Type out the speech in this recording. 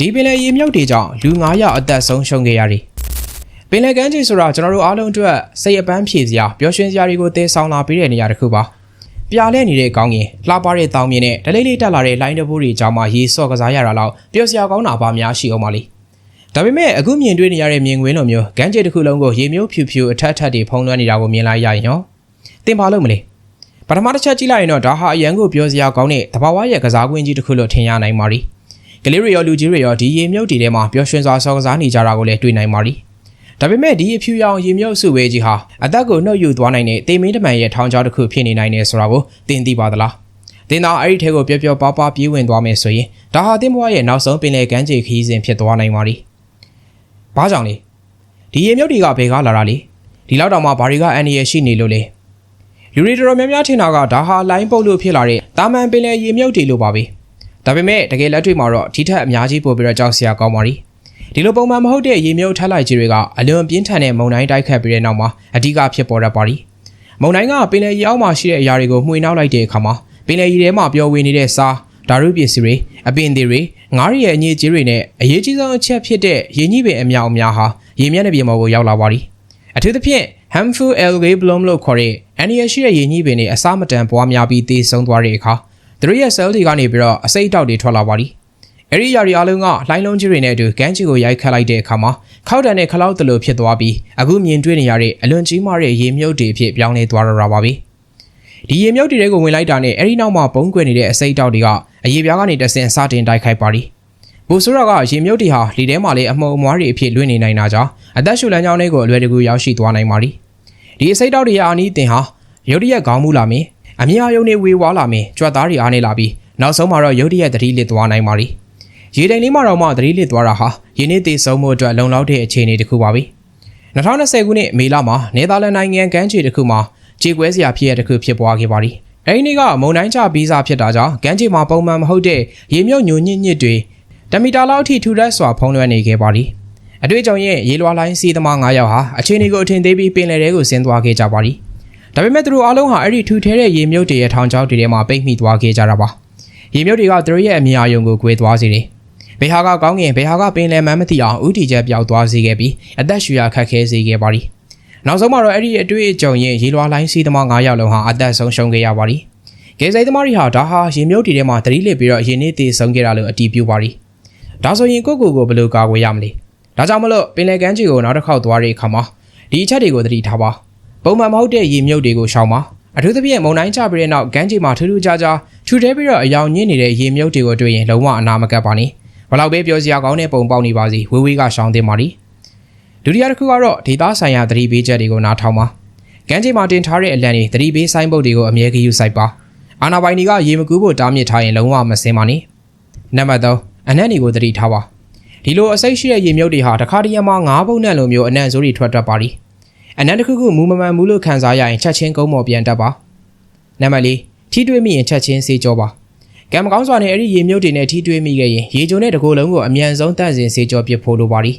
ဒီပင်လယ်ရေမြုပ်တွေကြောင့်လူ9ယောက်အသက်ဆုံးရှုံးခဲ့ရတယ်ပင်လယ်ကမ်းခြေဆိုတာကျွန်တော်တို့အားလုံးအတွက်စိတ်အပန်းဖြေစရာပျော်ရွှင်စရာတွေကိုသယ်ဆောင်လာပေးတဲ့နေရာတစ်ခုပါပြာလဲနေတဲ့ကောင်းကင်လှပတဲ့တောင်မြင်နဲ့ဒလိလေးတက်လာတဲ့လိုင်းတဘိုးတွေကြောင့်မှရေဆော့ကစားရတာလောက်ပျော်စရာကောင်းတာပါများရှိအောင်ပါလိဒါပေမဲ့အခုမြင်တွေ့နေရတဲ့မြင်ကွင်းလိုမျိုးကမ်းခြေတစ်ခုလုံးကိုရေမြုပ်ဖြူဖြူအထက်ထက်တွေဖုံးလွှမ်းနေတာကိုမြင်လိုက်ရရင်ရောတင်ပါလို့မလဲပထမတစ်ချက်ကြည့်လိုက်ရင်တော့ဒါဟာအရန်ကိုပြောစရာကောင်းတဲ့တဘာဝရဲ့ကစားကွင်းကြီးတစ်ခုလို့ထင်ရနိုင်ပါ ರಿ က လေးတွေရောလူကြီးတွေရောဒီရေမြုပ်တီထဲမှာပျော်ရွှင်စွာဆော်ကစားနေကြတာကိုလည်းတွေ့နိုင်ပါ ರಿ ဒါပေမဲ့ဒီအဖြူရောင်ရေမြုပ်စုဝေးကြီးဟာအသက်ကိုနှုတ်ယူသွားနိုင်တဲ့တေမင်းတမန်ရဲ့ထောင်ချောက်တစ်ခုဖြစ်နေနိုင်တယ်ဆိုတာကိုသင်သိပါသလားတင်သာအဲ့ဒီထဲကိုပျော်ပျော်ပါးပါးပြေးဝင်သွားမယ်ဆိုရင်ဒါဟာတင်ဘွားရဲ့နောက်ဆုံးပင်လယ်ကမ်းခြေခရီးစဉ်ဖြစ်သွားနိုင်ပါ ರಿ ဘာကြောင့်လဲဒီရေမြုပ်တီကဘယ်ကလာတာလဲဒီလောက်တောင်မှဘာတွေကအန်ဒီရရှိနေလို့လဲလူတွေတော်တော်များများထင်တာကဒါဟာလိုင်းပုတ်လို့ဖြစ်လာတဲ့တာမန်ပင်လယ်ရေမြုပ်တွေလို့ပါပဲ ဒါပေမဲ့တကယ်လက်တွေ့မှာတော့ဒီထက်အများကြီးပိုပြီးတော့ကြောက်စရာကောင်းပါရီဒီလိုပုံမှန်မဟုတ်တဲ့ရေမြုပ်ထလိုက်ကြီးတွေကအလွန်ပြင်းထန်တဲ့မုန်တိုင်းတိုက်ခတ်ပြီးတဲ့နောက်မှာအဓိကဖြစ်ပေါ်တတ်ပါရီမုန်တိုင်းကပင်လယ်ရေအောက်မှာရှိတဲ့အရာတွေကိုမှွေနှောက်လိုက်တဲ့အခါမှာပင်လယ်ရေထဲမှာပျော်ဝင်နေတဲ့စားဓာတ်ရုပ်ပစ္စည်းတွေအပင်တွေငါးရီရဲ့အညစ်အကြေးတွေနဲ့အရေးကြီးဆုံးအချက်ဖြစ်တဲ့ရေညှိပင်အမြောက်အများဟာရေမျက်နှာပြင်ပေါ်ကိုရောက်လာပါပြီအထူးသဖြင့် harmful algae bloom လို့ခေါ်တဲ့အန္တရာယ်ရှိတဲ့ရေညှိပင်တွေအစမတန်ပွားများပြီးသေဆုံးသွားတဲ့အခါ သူတို့ရဲ့ cell တွေကနေပြီးတော့အစိတ်အတောက်တွေထွက်လာပါသည်။အဲဒီအရာတွေအလုံးကလှိုင်းလုံးကြီးတွေနဲ့အတူကမ်းခြေကိုရိုက်ခတ်လိုက်တဲ့အခါမှာခောက်တန်တဲ့ခလောက်တလို့ဖြစ်သွားပြီးအခုမြင်တွေ့နေရတဲ့အလွန်ကြီးမားတဲ့ရေမြုပ်တွေအဖြစ်ပြောင်းလဲသွားတော့တာပါပဲ။ဒီရေမြုပ်တွေကိုဝင်လိုက်တာနဲ့အဲဒီနောက်မှာပုံကွယ်နေတဲ့အစိတ်အတောက်တွေကအရေပြားကနေတဆင်စတင်တိုက်ခိုက်ပါသည်။ဘူဆိုရာကရေမြုပ်တွေဟာလေထဲမှာလည်းအမှုံအမွားတွေအဖြစ်လွင့်နေနိုင်တာကြောင့်အသက်ရှူလမ်းကြောင်းတွေကိုအလွယ်တကူရောက်ရှိသွားနိုင်ပါသည်။ဒီအစိတ်တောက်တွေရဲ့အာနီးတင်ဟာရုတ်တရက်ခေါင်းမူလာမင်း အမြအယုံတွေဝေဝါးလာမင်းကြွက်သားတွေအားနေလာပြီးနောက်ဆုံးမှာတော့ရုတ်တရက်သတိလစ်သွားနိုင်ပါလိရေတိုင်လေးမှာတော့မှသတိလစ်သွားတာဟာယင်းနေ့တည်ဆုံးမှုအတွက်လုံလောက်တဲ့အခြေအနေတစ်ခုပါပဲ2020ခုနှစ်မေလမှာနေသာလန်နိုင်ငံကမ်းခြေတစ်ခုမှာခြေကွဲစရာဖြစ်ရတစ်ခုဖြစ်ပွားခဲ့ပါသည်အဲဒီနေ့ကမုန်တိုင်းချဗီဇဖြစ်တာကြောင့်ကမ်းခြေမှာပုံမှန်မဟုတ်တဲ့ရေမြုပ်ညိုညစ်ညစ်တွေတမီတာလောက်အထိထူထပ်စွာဖုံးလွှမ်းနေခဲ့ပါသည်အတွေ့အကြုံရဲ့ရေလွှာလိုင်းစီးသမား9ယောက်ဟာအခြေအနေကိုအထင်သေးပြီးပင်လယ်ထဲကိုဆင်းသွားခဲ့ကြပါသည်။ ဒါပေမဲ့သူတို့အားလုံးဟာအဲ့ဒီထူထဲတဲ့ရေမြုပ်တွေရဲ့ထောင်ချောက်တွေထဲမှာပိတ်မိသွားခဲ့ကြတာပါ။ရေမြုပ်တွေကသူတို့ရဲ့အမြင်အာရုံကို꿰သွားစေတယ်။ဘေဟာကကောင်းကင်ဘေဟာကပင်လယ်မှန်းမသိအောင်ဥတီချက်ပြောက်သွားစေခဲ့ပြီးအသက်ရှူရခက်ခဲစေခဲ့ပါသည်။နောက်ဆုံးမှာတော့အဲ့ဒီအတွေ့အကြုံရဲ့ရေလွှာလိုင်းစီးသမား9ယောက်လုံးဟာအသက်ဆုံးရှုံးခဲ့ရပါသည်။ကယ်ဆယ်သမားတွေဟာဒါဟာရေမြုပ်တွေထဲမှာတတိလစ်ပြီးတော့ရေနစ်သေးဆုံးခဲ့တာလို့အတည်ပြုပါသည်။ဒါဆိုရင်ကိုယ့်ကိုယ်ကိုဘယ်လိုကာကွယ်ရမလဲ။ဒါကြောင့်မလို့ပင်လယ်ကမ်းခြေကိုနောက်တစ်ခေါက်သွားတဲ့အခါမှာဒီအချက်တွေကိုသတိထားပါ ပုံမှန်မဟုတ်တဲ့ရေမြုပ်တွေကိုရှောင်ပါအထူးသဖြင့်မုန်တိုင်းချပြီးတဲ့နောက်ကမ်းခြေမှာထူးထူးခြားခြားထူထဲပြီးတော့အယောင်ညစ်နေတဲ့ရေမြုပ်တွေကိုတွေ့ရင်လုံးဝအနာမကပ်ပါနဲ့ဘလောက်ပဲပြောစရာကောင်းတဲ့ပုံပေါက်နေပါစီဝေးဝေးကရှောင်သင့်ပါလိဒုတိယတစ်ခုကတော့ဒေသဆိုင်ရာသတိပေးချက်တွေကိုနားထောင်ပါကမ်းခြေမှာတင်ထားတဲ့အလံတွေသတိပေးဆိုင်းဘုတ်တွေကိုအမြဲဂရုစိုက်ပါအာနာပိုင်တွေကရေမကူးဖို့တားမြစ်ထားရင်လုံးဝမစင်ပါနဲ့နံပါတ်3အနက်တွေကိုသတိထားပါဒီလိုအစိတ်ရှိတဲ့ရေမြုပ်တွေဟာတစ်ခါတည်းရမှာငါးပုံနဲ့လိုမျိုးအနံ့စိုးတွေထွက်တတ်ပါလိ အနံ့တစ်ခုခုမူမမှန်ဘူးလို့ခံစားရရင်ချက်ချင်းကုန်းမော်ပြန်တတ်ပါနံပါတ်၄ထိတွေ့မိရင်ချက်ချင်းဆေးကြောပါကံမကောင်းစွာနဲ့အဲ့ဒီရေမြုပ်တွေနဲ့ထိတွေ့မိခဲ့ရင်ရေကြုံတဲ့တကိုယ်လုံးကိုအမြန်ဆုံးတန့်စင်ဆေးကြောပစ်ဖို့လိုပါလိ